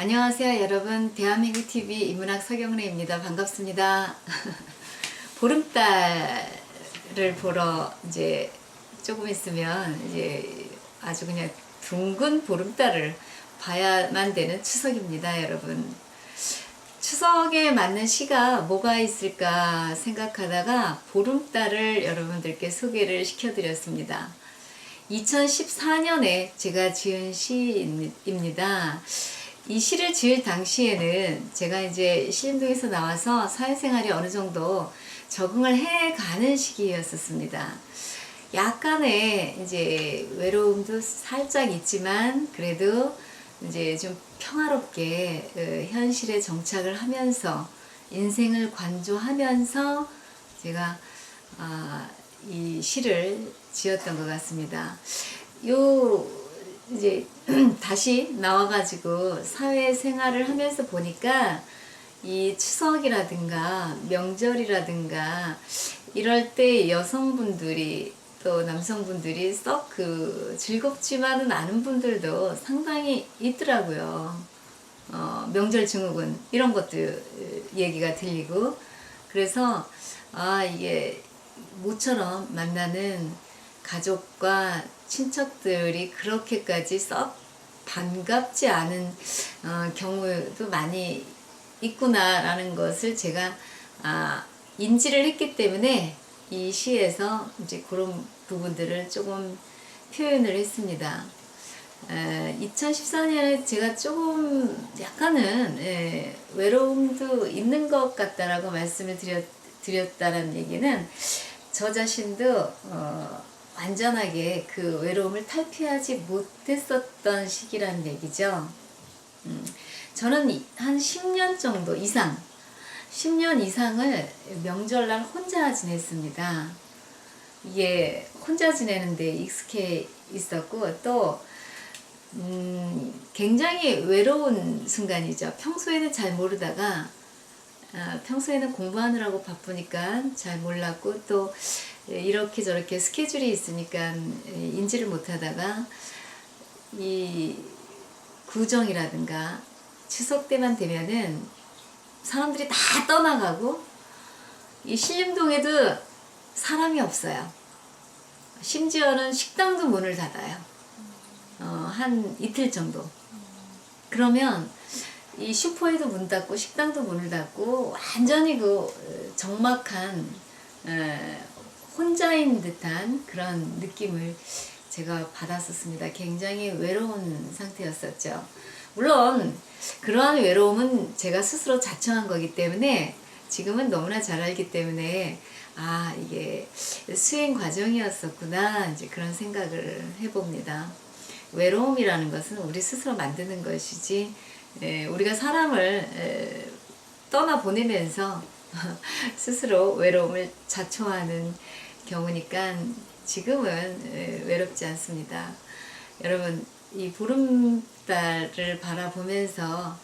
안녕하세요 여러분. 대한민국 TV 인문학 서경래입니다. 반갑습니다. 보름달을 보러 이제 조금 있으면 이제 아주 그냥 둥근 보름달을 봐야만 되는 추석입니다 여러분. 추석에 맞는 시가 뭐가 있을까 생각하다가 보름달을 여러분들께 소개를 시켜드렸습니다. 2014년에 제가 지은 시입니다. 이 시를 지을 당시에는 제가 이제 신림동에서 나와서 사회생활이 어느 정도 적응을 해 가는 시기였었습니다. 약간의 이제 외로움도 살짝 있지만 그래도 이제 좀 평화롭게 어, 현실에 정착을 하면서 인생을 관조하면서 제가 아, 이 시를 지었던 것 같습니다. 요 이제 다시 나와가지고 사회 생활을 하면서 보니까 이 추석이라든가 명절이라든가 이럴 때 여성분들이 또 남성분들이 썩 그 즐겁지만은 않은 분들도 상당히 있더라고요. 어, 명절 증후군 이런 것도 얘기가 들리고 그래서 아 이게 모처럼 만나는 가족과 친척들이 그렇게까지 썩 반갑지 않은 어, 경우도 많이 있구나라는 것을 제가 아, 인지를 했기 때문에 이 시에서 이제 그런 부분들을 조금 표현을 했습니다. 2014년에 제가 조금 약간은 예, 외로움도 있는 것 같다라고 말씀을 드렸, 드렸다는 얘기는 저 자신도 어, 완전하게 그 외로움을 탈피하지 못했었던 시기라는 얘기죠. 음, 저는 이- 한 10년 정도 이상, 10년 이상을 명절날 혼자 지냈습니다. 이게 혼자 지내는데 익숙해 있었고 또 음, 굉장히 외로운 순간이죠. 평소에는 잘 모르다가 아, 평소에는 공부하느라고 바쁘니까 잘 몰랐고 또 이렇게 저렇게 스케줄이 있으니까 인지를 못하다가 이 구정이라든가 추석 때만 되면은 사람들이 다 떠나가고 이 신림동에도 사람이 없어요. 심지어는 식당도 문을 닫아요. 어, 한 이틀 정도. 그러면 이 슈퍼에도 문 닫고 식당도 문을 닫고 완전히 그 어, 적막한 에, 혼자인 듯한 그런 느낌을 제가 받았었습니다. 굉장히 외로운 상태였었죠. 물론 그러한 외로움은 제가 스스로 자청한 거기 때문에 지금은 너무나 잘 알기 때문에 아 이게 수행 과정이었었구나 이제 그런 생각을 해봅니다. 외로움이라는 것은 우리 스스로 만드는 것이지 에, 우리가 사람을 에, 떠나 보내면서 스스로 외로움을 자초하는 경우니까 지금은 에, 외롭지 않습니다. 여러분 이 보름달을 바라보면서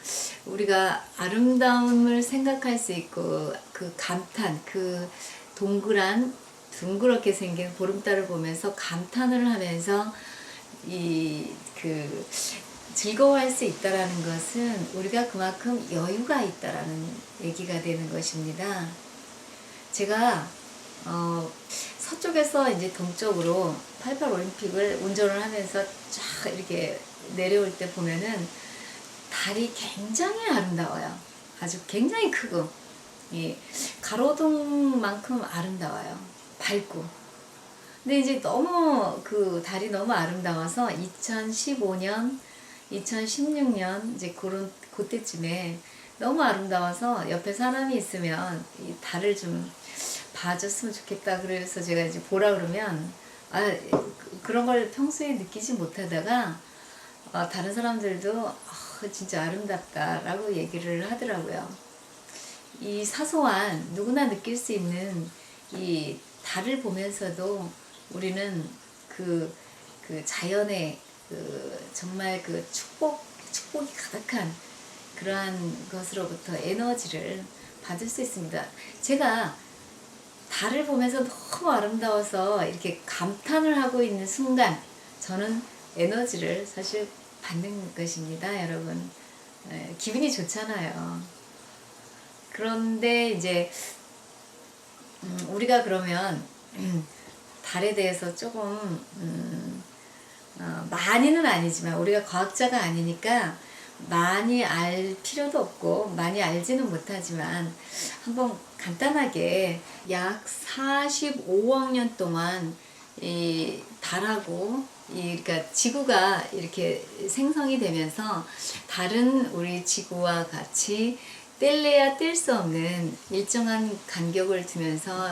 우리가 아름다움을 생각할 수 있고 그 감탄 그 동그란 둥그렇게 생긴 보름달을 보면서 감탄을 하면서 이 그 즐거워할 수 있다라는 것은 우리가 그만큼 여유가 있다라는 얘기가 되는 것입니다. 제가 어, 서쪽에서 이제 동쪽으로 88 올림픽을 운전을 하면서 쫙 이렇게 내려올 때 보면은 달이 굉장히 아름다워요. 아주 굉장히 크고 예, 가로등만큼 아름다워요. 밝고. 근데 이제 너무 그 달이 너무 아름다워서 2015년, 2016년 이제 그런 그때쯤에 너무 아름다워서 옆에 사람이 있으면 이 달을 좀 봐줬으면 좋겠다. 그래서 제가 이제 보라 그러면 아 그- 그런 걸 평소에 느끼지 못하다가 아, 다른 사람들도 아, 진짜 아름답다라고 얘기를 하더라고요. 이 사소한 누구나 느낄 수 있는 이 달을 보면서도 우리는 그, 그 자연의 그 정말 그 축복, 축복이 가득한 그러한 것으로부터 에너지를 받을 수 있습니다. 제가 달을 보면서 너무 아름다워서 이렇게 감탄을 하고 있는 순간 저는 에너지를 사실 받는 것입니다, 여러분. 에, 기분이 좋잖아요. 그런데 이제 음, 우리가 그러면 음, 달에 대해서 조금 음, 어, 많이는 아니지만 우리가 과학자가 아니니까 많이 알 필요도 없고 많이 알지는 못하지만 한번 간단하게 약 45억 년 동안 이 달하고 이 그러니까 지구가 이렇게 생성이 되면서 달은 우리 지구와 같이 뗄래야 뗄 수 없는 일정한 간격을 두면서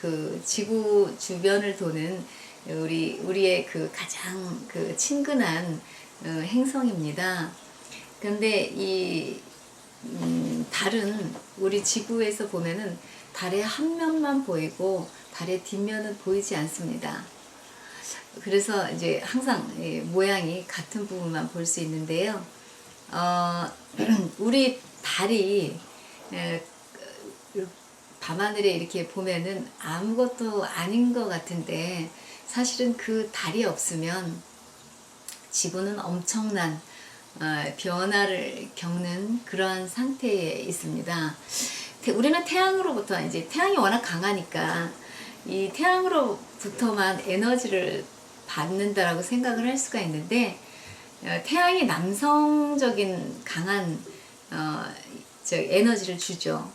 그 지구 주변을 도는 우리 우리의 그 가장 그 친근한 어, 행성입니다. 근데 이 음, 달은 우리 지구에서 보면은 달의 한 면만 보이고 달의 뒷면은 보이지 않습니다. 그래서 이제 항상 이 모양이 같은 부분만 볼 수 있는데요. 어, 우리 달이 밤하늘에 이렇게 보면은 아무것도 아닌 것 같은데 사실은 그 달이 없으면 지구는 엄청난 어, 변화를 겪는 그러한 상태에 있습니다. 태- 우리는 태양으로부터 이제 태양이 워낙 강하니까 이 태양으로부터만 에너지를 받는다라고 생각을 할 수가 있는데 어, 태양이 남성적인 강한 어, 저 에너지를 주죠.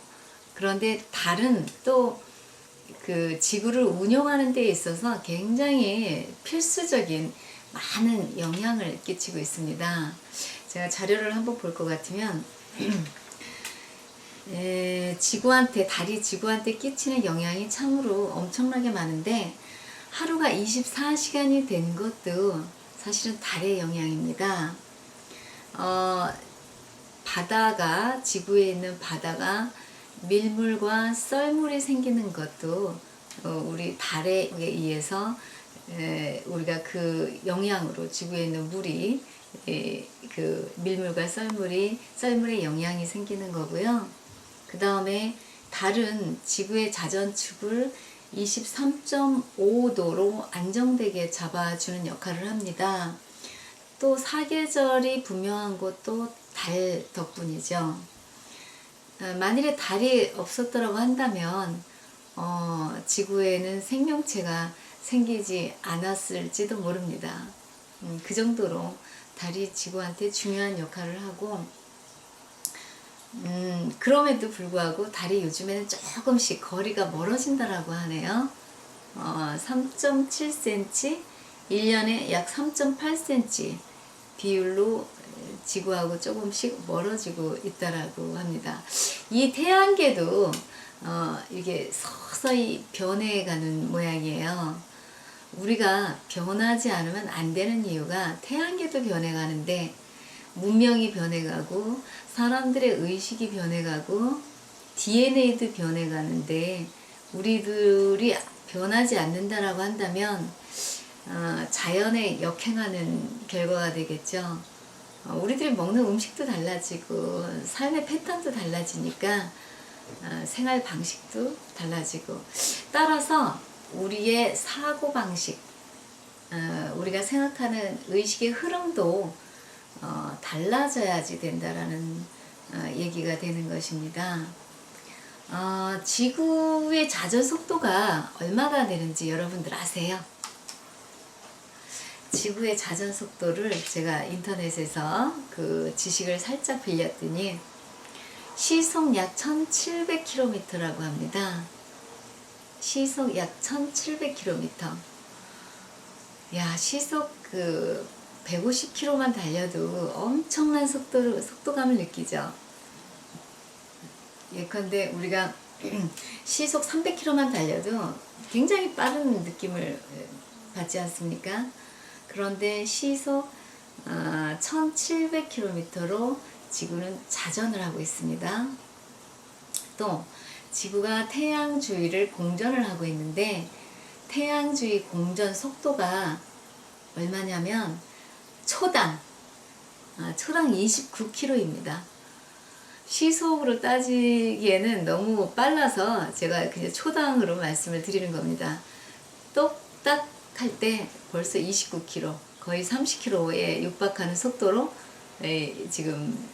그런데 달은 또 그 지구를 운영하는 데 있어서 굉장히 필수적인 많은 영향을 끼치고 있습니다. 제가 자료를 한번 볼 것 같으면 에, 지구한테 달이 지구한테 끼치는 영향이 참으로 엄청나게 많은데 하루가 24시간이 된 것도 사실은 달의 영향입니다. 어, 바다가 지구에 있는 바다가 밀물과 썰물이 생기는 것도 어, 우리 달에 의해서 에, 우리가 그 영향으로 지구에 있는 물이 에, 그 밀물과 썰물이 썰물의 영향이 생기는 거고요. 그 다음에 달은 지구의 자전축을 23.5도로 안정되게 잡아주는 역할을 합니다. 또 사계절이 분명한 것도 달 덕분이죠. 어, 만일에 달이 없었더라고 한다면 어, 지구에는 생명체가 생기지 않았을지도 모릅니다. 음, 그 정도로 달이 지구한테 중요한 역할을 하고 음, 그럼에도 불구하고 달이 요즘에는 조금씩 거리가 멀어진다라고 하네요. 어, 3.7cm, 1년에 약 3.8cm 비율로 지구하고 조금씩 멀어지고 있다라고 합니다. 이 태양계도 어, 이게 서서히 변해가는 모양이에요. 우리가 변하지 않으면 안 되는 이유가 태양계도 변해가는데 문명이 변해가고 사람들의 의식이 변해가고 DNA도 변해가는데 우리들이 변하지 않는다라고 한다면 어, 자연에 역행하는 결과가 되겠죠. 어, 우리들이 먹는 음식도 달라지고 삶의 패턴도 달라지니까 어, 생활 방식도 달라지고 따라서 우리의 사고 방식, 어, 우리가 생각하는 의식의 흐름도 어, 달라져야지 된다라는 어, 얘기가 되는 것입니다. 어, 지구의 자전 속도가 얼마가 되는지 여러분들 아세요? 지구의 자전 속도를 제가 인터넷에서 그 지식을 살짝 빌렸더니 시속 약 1700km라고 합니다. 시속 약 1700km. 야, 시속 그 150km만 달려도 엄청난 속도, 속도감을 느끼죠. 예컨대 우리가 시속 300km만 달려도 굉장히 빠른 느낌을 받지 않습니까? 그런데 시속 어, 1700km로 지구는 자전을 하고 있습니다. 또 지구가 태양 주위를 공전을 하고 있는데 태양 주위 공전 속도가 얼마냐면 초당 아, 초당 29km입니다. 시속으로 따지기에는 너무 빨라서 제가 그냥 초당으로 말씀을 드리는 겁니다. 똑딱 할 때 벌써 29km, 거의 30km에 육박하는 속도로 에, 지금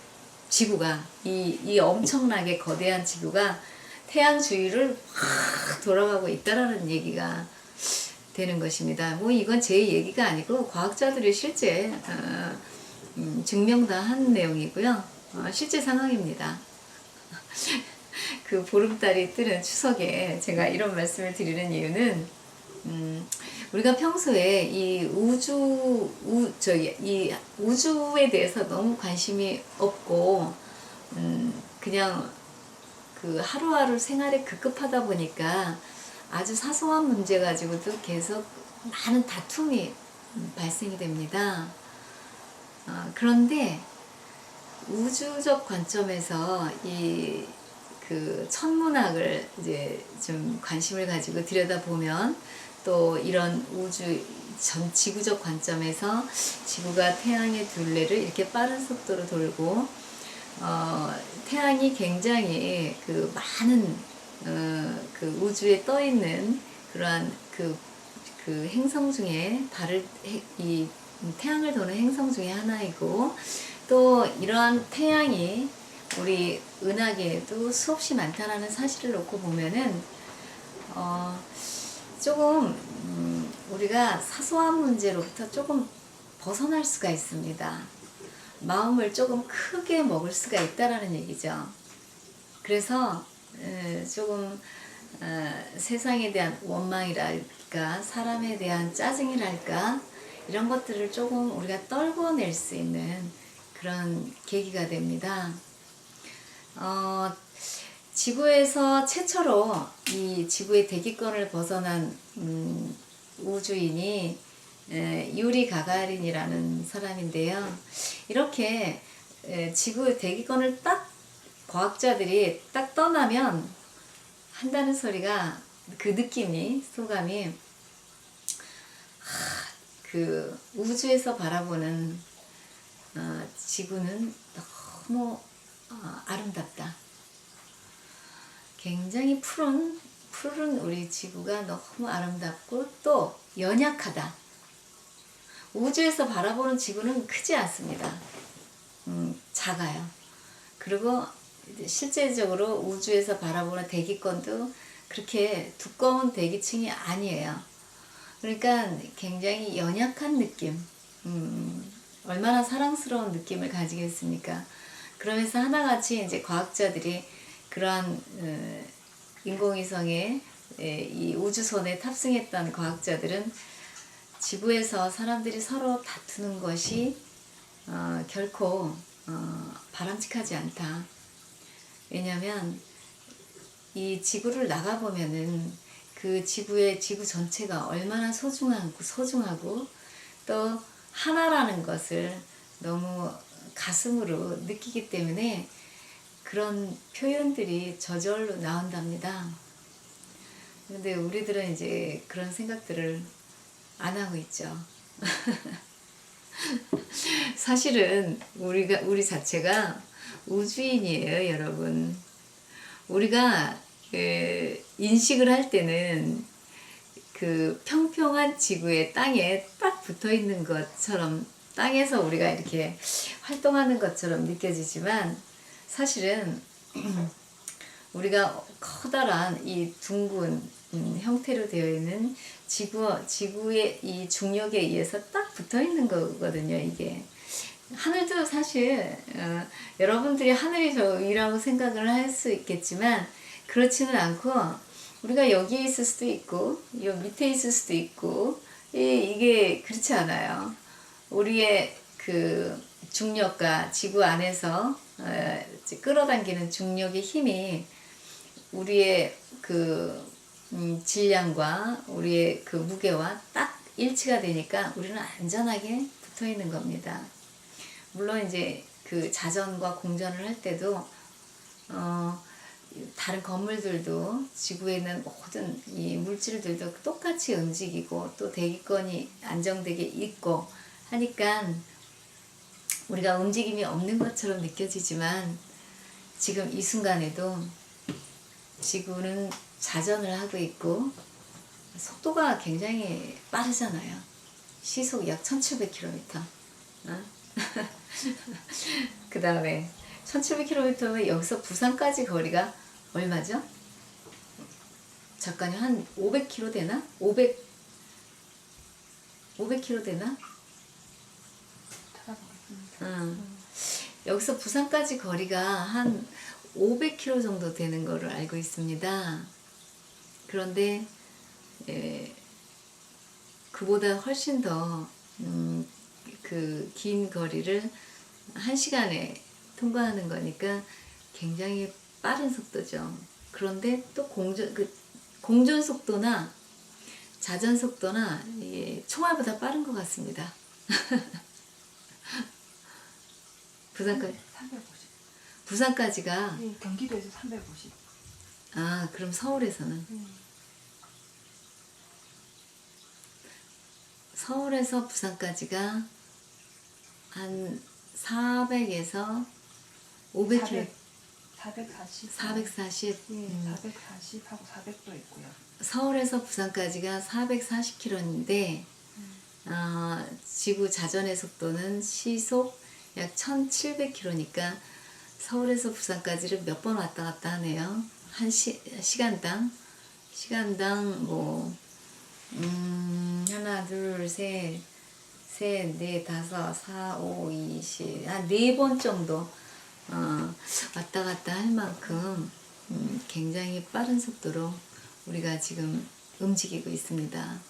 지구가 이, 이 엄청나게 거대한 지구가 태양 주위를 확 돌아가고 있다라는 얘기가 되는 것입니다. 뭐 이건 제 얘기가 아니고 과학자들이 실제 어, 음, 증명 다 한 내용이고요. 어, 실제 상황입니다. 그 보름달이 뜨는 추석에 제가 이런 말씀을 드리는 이유는 음, 우리가 평소에 이 우주 우 저기 이 우주에 대해서 너무 관심이 없고 음, 그냥 그 하루하루 생활에 급급하다 보니까 아주 사소한 문제 가지고도 계속 많은 다툼이 음, 발생이 됩니다. 어, 그런데 우주적 관점에서 이 그 천문학을 이제 좀 관심을 가지고 들여다보면 또 이런 우주 전 지구적 관점에서 지구가 태양의 둘레를 이렇게 빠른 속도로 돌고 어, 태양이 굉장히 그 많은 어, 그 우주에 떠 있는 그러한 그, 그 행성 중에 달을 해- 이 태양을 도는 행성 중에 하나이고 또 이러한 태양이 우리 은하계에도 수없이 많다라는 사실을 놓고 보면은 어, 조금 음, 우리가 사소한 문제로부터 조금 벗어날 수가 있습니다. 마음을 조금 크게 먹을 수가 있다라는 얘기죠. 그래서 에, 조금 어, 세상에 대한 원망이랄까 사람에 대한 짜증이랄까 이런 것들을 조금 우리가 떨궈낼 수 있는 그런 계기가 됩니다. 어, 지구에서 최초로 이 지구의 대기권을 벗어난 음, 우주인이 에, 유리 가가린이라는 사람인데요. 이렇게 에, 지구 대기권을 딱 과학자들이 딱 떠나면 한다는 소리가 그 느낌이 소감이 하, 그 우주에서 바라보는 어, 지구는 너무 어, 아름답다. 굉장히 푸른 푸른 우리 지구가 너무 아름답고 또 연약하다. 우주에서 바라보는 지구는 크지 않습니다. 음, 작아요. 그리고 실제적으로 우주에서 바라보는 대기권도 그렇게 두꺼운 대기층이 아니에요. 그러니까 굉장히 연약한 느낌, 음, 얼마나 사랑스러운 느낌을 가지겠습니까? 그러면서 하나같이 이제 과학자들이 그러한 어, 인공위성에 에, 이 우주선에 탑승했던 과학자들은 지구에서 사람들이 서로 다투는 것이 어, 결코 어, 바람직하지 않다. 왜냐하면 이 지구를 나가 보면은 그 지구의 지구 전체가 얼마나 소중하고 소중하고 또 하나라는 것을 너무 가슴으로 느끼기 때문에 그런 표현들이 저절로 나온답니다. 근데 우리들은 이제 그런 생각들을 안 하고 있죠. 사실은 우리가 우리 자체가 우주인이에요, 여러분. 우리가 그 인식을 할 때는 그 평평한 지구의 땅에 딱 붙어 있는 것처럼 땅에서 우리가 이렇게 활동하는 것처럼 느껴지지만 사실은 우리가 커다란 이 둥근 음, 형태로 되어 있는 지구 지구의 이 중력에 의해서 딱 붙어 있는 거거든요. 이게 하늘도 사실 어, 여러분들이 하늘이 저이라고 생각을 할 수 있겠지만 그렇지는 않고 우리가 여기에 있을 수도 있고 요 밑에 있을 수도 있고 이, 이게 그렇지 않아요. 우리의 그 중력과 지구 안에서 어, 끌어당기는 중력의 힘이 우리의 그 음, 질량과 우리의 그 무게와 딱 일치가 되니까 우리는 안전하게 붙어 있는 겁니다. 물론 이제 그 자전과 공전을 할 때도 어, 다른 건물들도 지구에 있는 모든 이 물질들도 똑같이 움직이고 또 대기권이 안정되게 있고 하니까 우리가 움직임이 없는 것처럼 느껴지지만 지금 이 순간에도 지구는 자전을 하고 있고 속도가 굉장히 빠르잖아요. 시속 약 1700km. 그 다음에 1700km면 여기서 부산까지 거리가 얼마죠? 잠깐요. 한 500km 되나? 500 500km 되나? 응. 여기서 부산까지 거리가 한 500km 정도 되는 거를 알고 있습니다. 그런데 에, 그보다 훨씬 더 음, 그 긴 거리를 한 시간에 통과하는 거니까 굉장히 빠른 속도죠. 그런데 또 공전 그 공전 속도나 자전 속도나 이 총알보다 빠른 것 같습니다. 부산까지 350. 부산까지가 네, 경기도에서 350. 아 그럼 서울에서는 네. 서울에서 부산까지가 한 400에서 500km 440. 440 예, 음, 440하고 400도 있고요. 서울에서 부산까지가 440km인데 어, 지구 자전의 속도는 시속 약 1700km니까 서울에서 부산까지를 몇 번 왔다 갔다 하네요. 한 시, 시간당 시간당 뭐 음, 하나 둘셋 셋, 넷, 다섯, 사, 오, 이십, 한네 번 정도 어, 왔다 갔다 할 만큼 음, 굉장히 빠른 속도로 우리가 지금 움직이고 있습니다.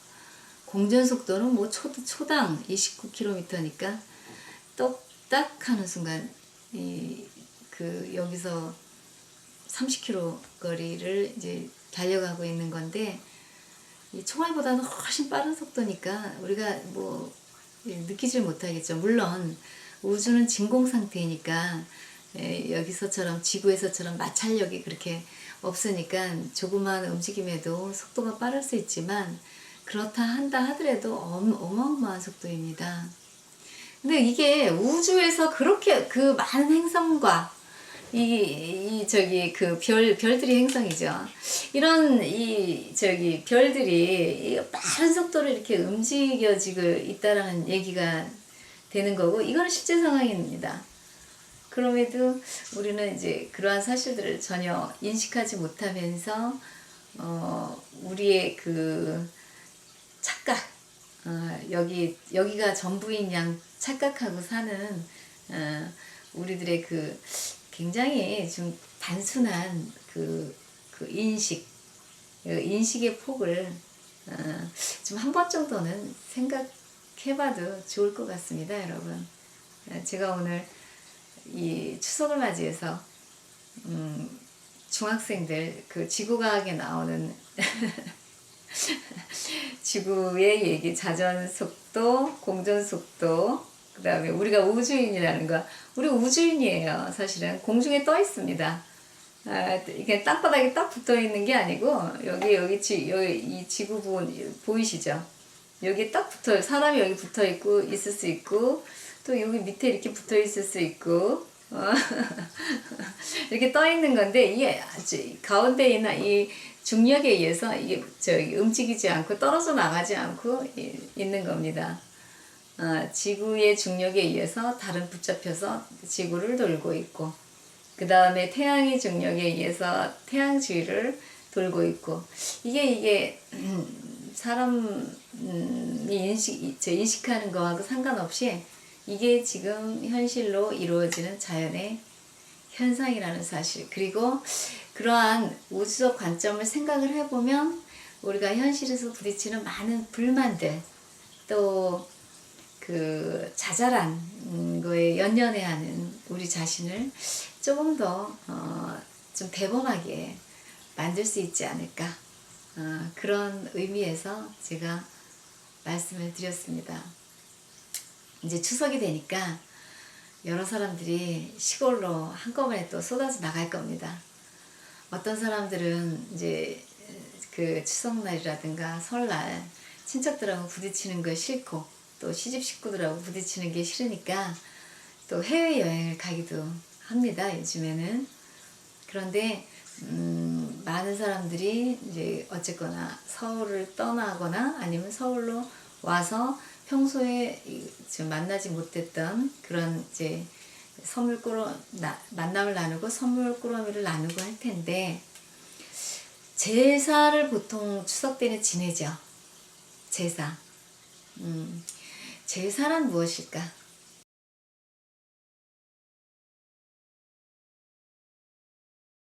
공전 속도는 뭐 초, 초당 29km니까 똑딱 하는 순간 이 그 여기서 30km 거리를 이제 달려가고 있는 건데 이 총알보다는 훨씬 빠른 속도니까 우리가 뭐 예, 느끼질 못하겠죠. 물론 우주는 진공 상태니까 예, 여기서처럼 지구에서처럼 마찰력이 그렇게 없으니까 조그마한 움직임에도 속도가 빠를 수 있지만 그렇다 한다 하더라도 엄, 어마어마한 속도입니다. 근데 이게 우주에서 그렇게 그 많은 행성과 이, 이 저기 그 별 별들이 행성이죠. 이런 이 저기 별들이 이 빠른 속도로 이렇게 움직여지고 있다라는 얘기가 되는 거고 이거는 실제 상황입니다. 그럼에도 우리는 이제 그러한 사실들을 전혀 인식하지 못하면서 어 우리의 그 착각 어, 여기 여기가 전부인 양 착각하고 사는 어, 우리들의 그 굉장히 좀 단순한 그, 그 인식 그 인식의 폭을 어, 좀한 번 정도는 생각해봐도 좋을 것 같습니다, 여러분. 어, 제가 오늘 이 추석을 맞이해서 음, 중학생들 그 지구과학에 나오는 지구의 얘기, 자전 속도, 공전 속도, 그 다음에 우리가 우주인이라는 거. 우리 우주인이에요, 사실은. 공중에 떠 있습니다. 아, 이게 땅바닥에 딱 붙어 있는 게 아니고, 여기, 여기, 지, 여기, 이 지구 부분, 보이시죠? 여기 딱 붙어, 사람이 여기 붙어 있고, 있을 수 있고, 또 여기 밑에 이렇게 붙어 있을 수 있고, 어, 이렇게 떠 있는 건데, 이게 아주 가운데 있는 이 중력에 의해서 이게 저기 움직이지 않고 떨어져 나가지 않고 이- 있는 겁니다. 어, 지구의 중력에 의해서 달은 붙잡혀서 지구를 돌고 있고, 그 다음에 태양의 중력에 의해서 태양 주위를 돌고 있고, 이게 이게 음, 사람이 인식 저 인식하는 거하고 상관없이 이게 지금 현실로 이루어지는 자연의 현상이라는 사실. 그리고 그러한 우주적 관점을 생각을 해보면 우리가 현실에서 부딪히는 많은 불만들 또 그 자잘한 음, 거에 연연해 하는 우리 자신을 조금 더 어, 좀 대범하게 만들 수 있지 않을까 어, 그런 의미에서 제가 말씀을 드렸습니다. 이제 추석이 되니까 여러 사람들이 시골로 한꺼번에 또 쏟아져 나갈 겁니다. 어떤 사람들은 이제 그 추석날이라든가 설날 친척들하고 부딪히는 거 싫고 또 시집 식구들하고 부딪히는 게 싫으니까 또 해외여행을 가기도 합니다. 요즘에는. 그런데 음, 많은 사람들이 이제 어쨌거나 서울을 떠나거나 아니면 서울로 와서 평소에 이- 좀 만나지 못했던 그런 이제 선물 꾸러 나, 만남을 나누고 선물 꾸러미를 나누고 할 텐데 제사를 보통 추석 때는 지내죠. 제사. 음, 제사란 무엇일까?